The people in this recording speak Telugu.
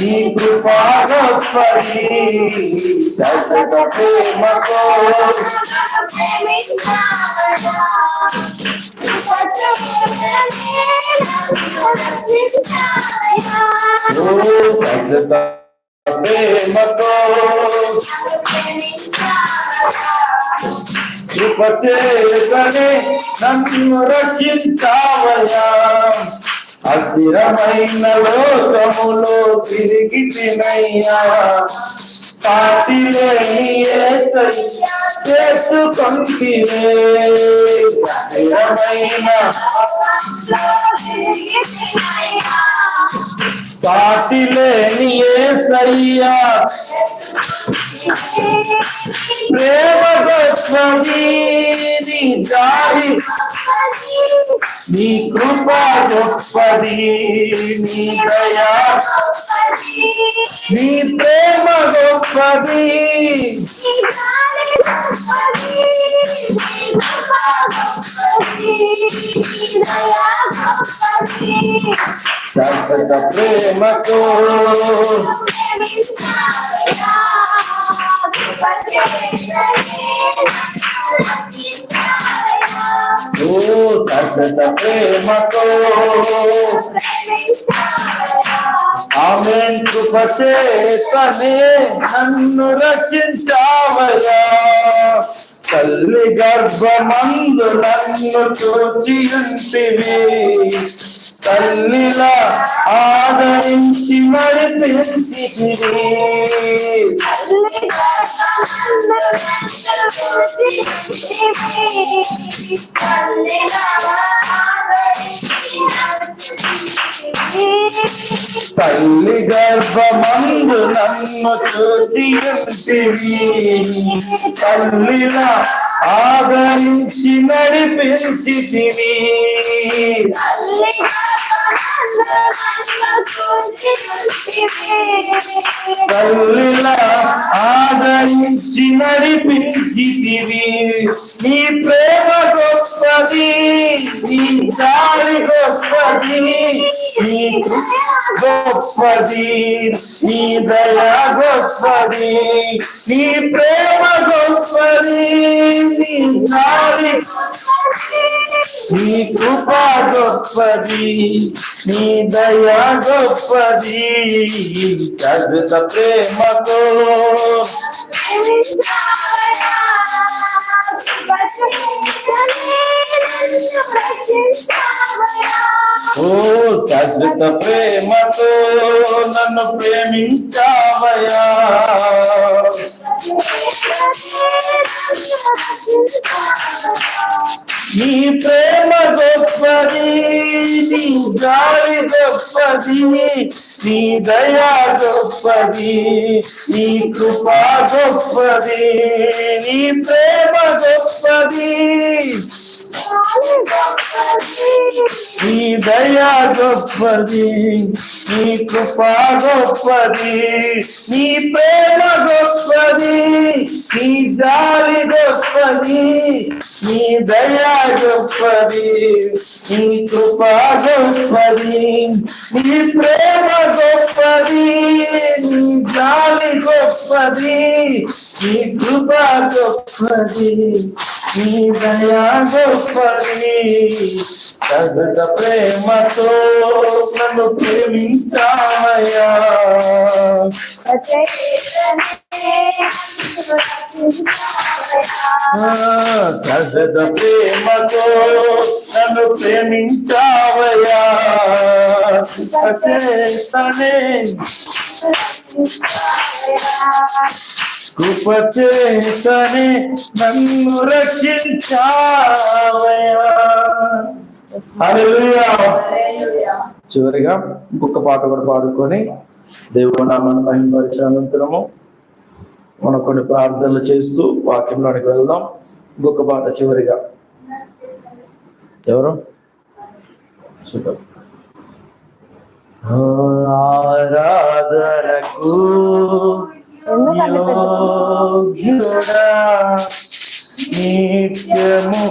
నీ కృపా గొప్పది శాశ్వత ప్రేమతో ఓ ప్రేమతో కృప చేతనే నన్ను రక్షించావయ్యా. అస్థిరమైన లోకములో తిరిగి తినయ్యా సాటి లేని చేసుకొంటివే అస్థిరమైన సాటి లేని యేసయ్యా ప్రేమ గొప్పది నీ దారి నీ కృప గొప్పది నీ దయా నీ ప్రేమ గొప్పది శాశ్వత ప్రేమతో ఓ శాశ్వత ప్రేమతో ఆమె కృప చేతనే నన్ను రక్షించావయ్యా. తల్లి గర్భమందు నన్ను చూచి ఉంటివి తల్లిలా ఆదరించి నడిపించితివి తల్లి గర్భమందు నన్ను చూచి తల్లిలా ఆదరించి నడిపించితివి? తల్లిలా ఆదరించి నడిపించితివి నీ ప్రేమ గొప్పది నీ జాలి గొప్పది నీ గొప్పది నీ దయ గొప్పది నీ ప్రేమ గొప్పది నీ జాలి నీ కృప గొప్పది నీ దయా గొప్పది చదుత ప్రేమతో. ఓ చదుత ప్రేమతో నన్ను ప్రేమించావయా నీ ప్రేమ గొప్పది నీ గాలి గొప్పది నీ దయా గొప్పది నీ కృపా గొప్పది నీ ప్రేమ గొప్పది. నీ దయా గొప్పది నీ కృపా గొప్పది నీ జాలి గొప్పది నీ దయా గొప్పది నీ కృప గొప్పది నీ ప్రేమ గొప్పది నీ జాలి గొప్పది నీ కృప గొప్పది నీ దయా గొప్పది. సగత ప్రేమతో నన్ను ప్రేమించామయ్యా సగత ప్రేమతో నన్ను కృప చేతనే నన్ను రక్షించావయ్యా. హల్లెలూయా. చివరిగా ఇంకొక పాట కూడా పాడుకొని దేవుడు నామాన్ని మహిమపరిచిన అనంతరము మనం కొన్ని ప్రార్థనలు చేస్తూ వాక్యంలోనికి వెళ్దాం. ఇంకొక పాట చివరిగా. ఎవరు? సూపర్ ఆరాధనకు నిత్యము